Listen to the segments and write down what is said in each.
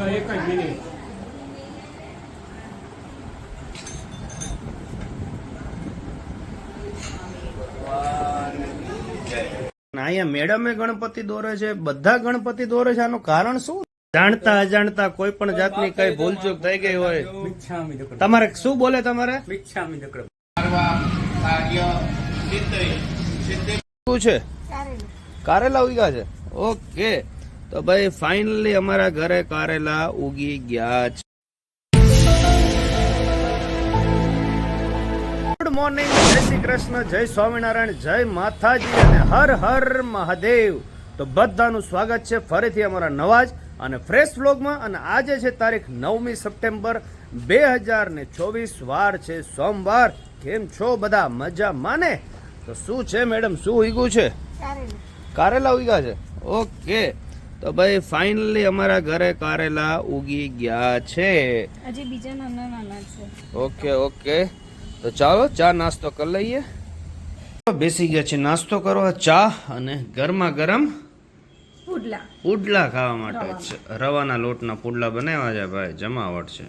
હાલો એક જ મિનિટ. અહીંયા મેડમે ગણપતિ દોરે છે બધા ગણપતિ દોરે છે આનું કારણ શું? જાણતા અજાણતા કોઈ પણ જાતની કઈ ભૂલચૂક થઈ ગઈ હોય. તમારે શું બોલે તમારે? શું છે? કારેલા ઉગ્યા છે. ઓકે. તો ભાઈ ફાઇનલી અમારા ઘરે કારેલા ઉગી ગયા છે. ગુડ મોર્નિંગ જય શ્રી કૃષ્ણ જય સ્વામિનારાયણ જય માતાજી અને હર હર મહાદેવ. તો બધાનું સ્વાગત છે ફરીથી અમારા નવા જ અને ફ્રેશ વ્લોગમાં અને આજે છે તારીખ નવમી સપ્ટેમ્બર બે હજાર ને ચોવીસ વાર છે સોમવાર. કેમ છો બધા? મજા માને? તો શું છે મેડમ? શું ઉગ્યું છે? કારેલા ઉગ્યા છે? ઓકે. તો ભાઈ ફાઇનલી અમારા ઘરે કારેલા ઉગી ગયા છે. હજી બીજા નાના નાના છે. ઓકે ઓકે તો ચાલો ચા નાસ્તો કરી લઈએ. બેસી ગયા છે નાસ્તો કરવા ચા અને ગરમા ગરમ પુડલા. પુડલા ખાવા માટે છે રવાના લોટના પુડલા બનાવ્યા છે ભાઈ જમાવટ છે.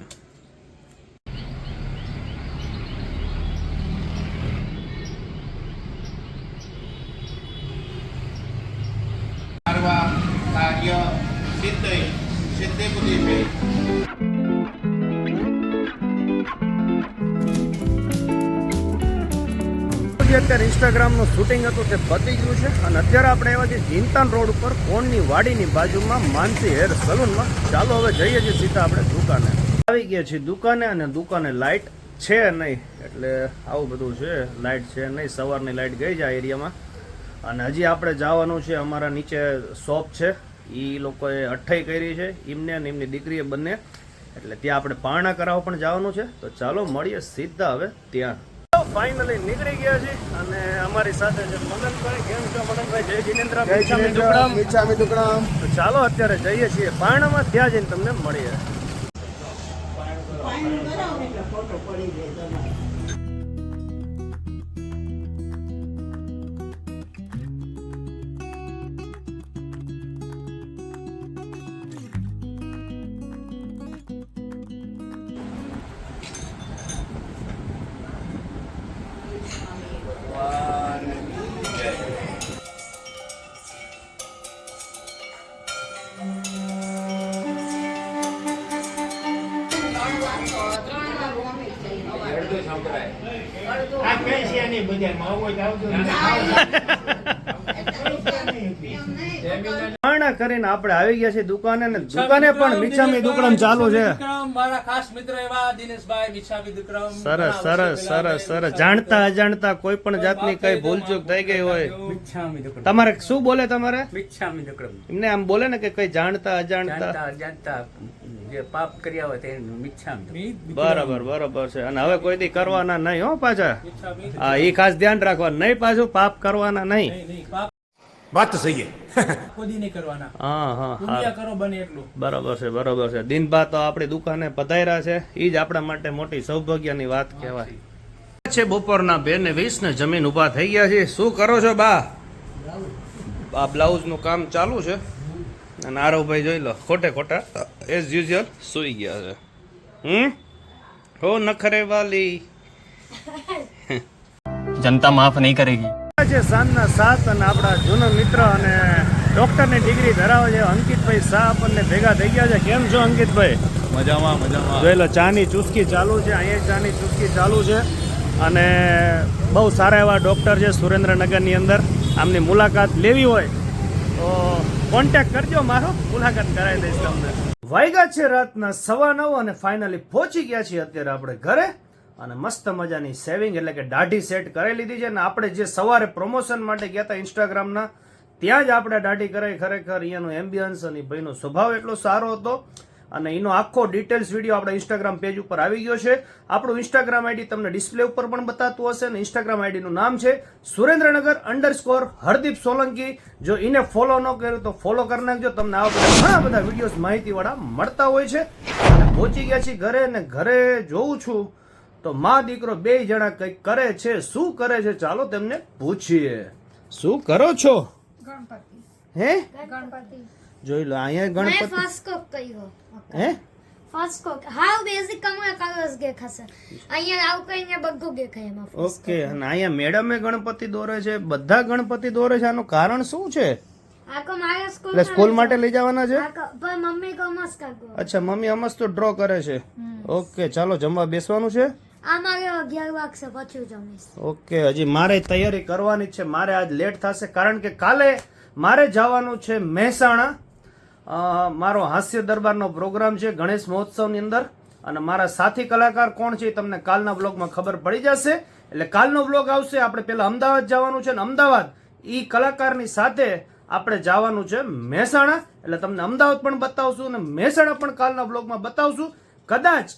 જે અત્યારે ઇન્સ્ટાગ્રામનું શૂટિંગ હતું તે પતી ગયું છે અને અત્યારે આપણે એવા છે જીનતાન રોડ ઉપર કોણની વાડીની બાજુમાં માનસી હેર સલૂનમાં ચાલો હવે જઈએ છીએ સીધા આપણે દુકાને. આવી ગયા છીએ દુકાને અને દુકાને લાઇટ છે નહીં, એટલે આવું બધું છે લાઇટ છે નહીં, સવારની લાઇટ ગઈ આ એરિયામાં. અને હજી આપણે જવાનું છે અમારા નીચે શોપ છે એ લોકોએ અઠ્ઠાઈ કરી છે, એમને અને એમની દીકરીએ બંને. એટલે ત્યાં આપણે પારણા કરાવવા પણ જવાનું છે, તો ચાલો મળીએ સીધા હવે ત્યાં. ફાઇનલી નીકળી ગયા છે અને અમારી સાથે છે મનનભાઈ કેમ છો મનનભાઈ જય જિનેન્દ્ર મિચ્છામી દુકડમ મિચ્છામી દુકડમ તો ચાલો અત્યારે જઈએ છીએ. પારણામાં ત્યાં જઈને તમને મળીએ. કરીને આપણે આવી ગયા છીએ દુકાને ને દુકાને પણ મીઠામી દુકડમ ચાલુ છે. મારા ખાસ મિત્ર એવા દિનેશભાઈ મિચ્છામી વિક્રમ સરસ સરસ સરસ સરસ. જાણતા અજાણતા કોઈ પણ જાતની કઈ ભૂલચૂક થઈ ગઈ હોય. તમારે શું બોલે તમારે? મિચ્છામી એમને આમ બોલે ને કે કઈ જાણતા અજાણતા. જાણતા અજાણતા જે પાપ કર્યા હોય તેનું મિચ્છામી બરાબર બરાબર છે. અને હવે કોઈ દી કરવાના નહીં હો પાછા. હા એ ખાસ ધ્યાન રાખવા નહીં પાછું પાપ કરવાના નહીં. વાત તો સહી કોઈ નહીં કરવાના. હા હા હા. કરો બને એટલું. બરાબર છે બરાબર છે. દિનભા તો આપણી દુકાને પધાર્યા છે. એ જ આપણા માટે મોટી સૌભાગ્યની વાત કહેવાય. છે બપોરના બે ને વીસ ને જમીન ઊભા થઈ ગયા છે. શું કરો છો બા? આ બ્લાઉઝનું કામ ચાલુ છે. અને આરવભાઈ જોઈ લો ખોટે ખોટા. એઝ યુઝ્યુઅલ સૂઈ ગયા છે. હમ? હો નખરે વાલી જનતા માફ નહીં કરેગી. આજે સાંજના સાત અને આપણા જૂનો મિત્ર અને ડોક્ટરની ડિગ્રી ધરાવે છે. અંકિતભાઈ શાહ આપણને ભેગા થઈ ગયા છે. કેમ છો અંકિતભાઈ? મજામાં મજામાં. જોઈ ચાની ચૂસકી ચાલુ છે. અહીંયા ચાની ચૂસકી ચાલુ છે. અને બહુ સારા એવા ડૉક્ટર છે સુરેન્દ્રનગરની અંદર. આમની મુલાકાત લેવી હોય તો કોન્ટેક કરજો. મારો મુલાકાત કરાવી દઈશ તમને. વાગ્યા છે રાતના સવા નવ અને ફાઇનલી પહોંચી ગયા છીએ અત્યારે આપણે ઘરે. અને મસ્ત મજાની સેવિંગ એટલે કે દાઢી સેટ કરાવી લીધી છે. અને આપણે જે સવારે પ્રમોશન માટે ગયા હતા ઇન્સ્ટાગ્રામના ત્યાં જ આપણે દાઢી કરાવી ખરેખર અહીંયાનો એમ્બિયન્સ અને ભાઈનો સ્વભાવ એટલો સારો હતો. અને એનો આખો ડિટેલ્સ વીડિયો આપણા ઇન્સ્ટાગ્રામ પેજ ઉપર આવી ગયો છે. આપણું ઇન્સ્ટાગ્રામ આઈડી તમને ડિસ્પ્લે ઉપર પણ બતાતું હશે અને ઇન્સ્ટાગ્રામ આઈડીનું નામ છે સુરેન્દ્રનગર અંડરસ્કોર હરદીપ સોલંકી. જો એને ફોલો ન કર્યું તો ફોલો કરી નાખજો. તમને આવા બધા ઘણા બધા વિડીયોઝ માહિતીવાળા મળતા હોય છે. અને પહોંચી ગયા છીએ ઘરે અને ઘરે જોઉં છું તો મા દીકરો બે જણા કંઈક કરે છે શું કરે છે ચાલો તેમને પૂછીએ. શું કરો છો? ગણપતિ. હે? ગણપતિ. જોઈ લો અહીંયા મેં ગણપતિ ફર્સ્ટ કોક કર્યો હે? ફર્સ્ટ કોક હાઉ બેઝિક કમરા કલર્સ દેખાશે. અહીંયા આવું કઈને બધું દેખાય એમાં ઓકે અને અહીંયા મેડમે ગણપતિ દોરે છે. બધા ગણપતિ દોરે છે. આનું કારણ શું છે? એટલે સ્કૂલ માટે લઈ જવાના છે? અચ્છા મમ્મી અમસ તો ડ્રો કરે છે. ઓકે ચાલો જમવા બેસવાનું છે? ઓકે હજી મારે તૈયારી કરવાની છે. મારે આજ લેટ થશે કારણ કે કાલે મારે જવાનું છે મહેસાણા. મારો હાસ્ય દરબારનો પ્રોગ્રામ છે ગણેશ મહોત્સવની અંદર. અને મારા સાથી કલાકાર કોણ છે એ તમને કાલના બ્લોગમાં ખબર પડી જશે. એટલે કાલનો બ્લોગ આવશે. આપણે પેલા અમદાવાદ જવાનું છે ને અમદાવાદ એ કલાકારની સાથે આપણે જવાનું છે મહેસાણા. એટલે તમને અમદાવાદ પણ બતાવશું અને મહેસાણા પણ કાલના બ્લોગમાં બતાવશું. કદાચ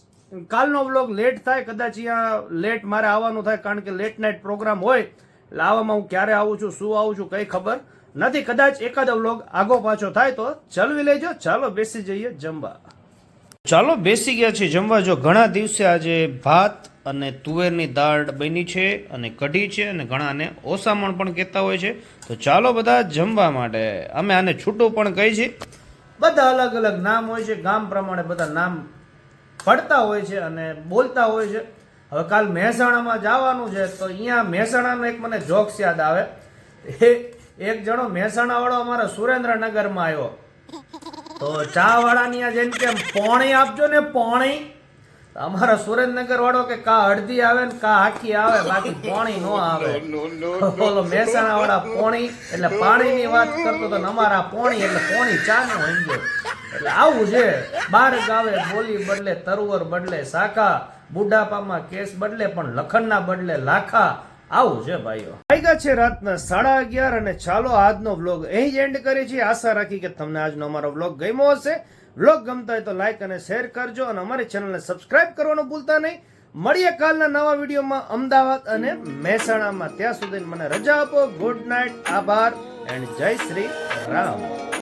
કાલનો વ્લોગ લેટ થાય, કદાચ અહીંયા લેટ મારે આવવાનું થાય, કારણ કે લેટ નાઇટ પ્રોગ્રામ હોય. એટલે આવામાં હું ક્યારે આવું છું, શું આવું છું, કઈ ખબર નથી, કદાચ એકાદ વ્લોગ આગો પાછો થાય તો ચલવી લેજો. ચાલો બેસી જઈએ જમવા. ચાલો બેસી ગયા છે જમવા. જો ઘણા દિવસે આજે ભાત અને તુવેરની દાળ બની છે અને કઢી છે અને ઘણાને ઓસામણ પણ કહેતા હોય છે. તો ચાલો બધા જમવા માટે. અમે આને છૂટું પણ કહી છીએ. બધા અલગ અલગ નામ હોય છે. ગામ પ્રમાણે બધા નામ પડતા હોય છે અને બોલતા હોય છે. હવે કાલ મહેસાણામાં જવાનું છે તો અહીંયા મહેસાણાનો એક મને જોક્સ યાદ આવે. એ એક જણો મહેસાણા વાળો અમારા સુરેન્દ્રનગરમાં આવ્યો. તો ચા વાળાની આ જેમ કે પોણી આપજો ને પોણી? અમારા સુરેન્દ્રનગર વાળો કે કા અડધી આવે ને કા આખી આવે બાકી પોણી નો આવે. બોલો મહેસાણા વાળા પોણી એટલે પાણીની વાત કરતો તો અમારા પોણી એટલે પોણી ચા નો સમજો એટલે આવું છે. બાર ગાવે બોલી બદલે તરવર બદલે શાખા બુઢાપામાં કેસ બદલે પણ લખનના બદલે લાખા આવું છે ભાઈઓ. વાગ્યા છે રાતના સાડા અગિયાર અને ચાલો આજનો વ્લોગ અહીં જ એન્ડ કરીએ છીએ. આશા રાખી કે તમને આજનો અમારો વ્લોગ ગમ્યો હશે. વ્લોગ ગમતા હોય તો લાઈક અને શેર કરજો અને અમારી ચેનલને સબસ્ક્રાઇબ કરવાનું ભૂલતા નહીં. મળીએ કાલના નવા વિડીયોમાં અમદાવાદ અને મહેસાણામાં. ત્યાં સુધી મને રજા આપો. ગુડ નાઇટ આભાર એન્ડ જય શ્રી રામ.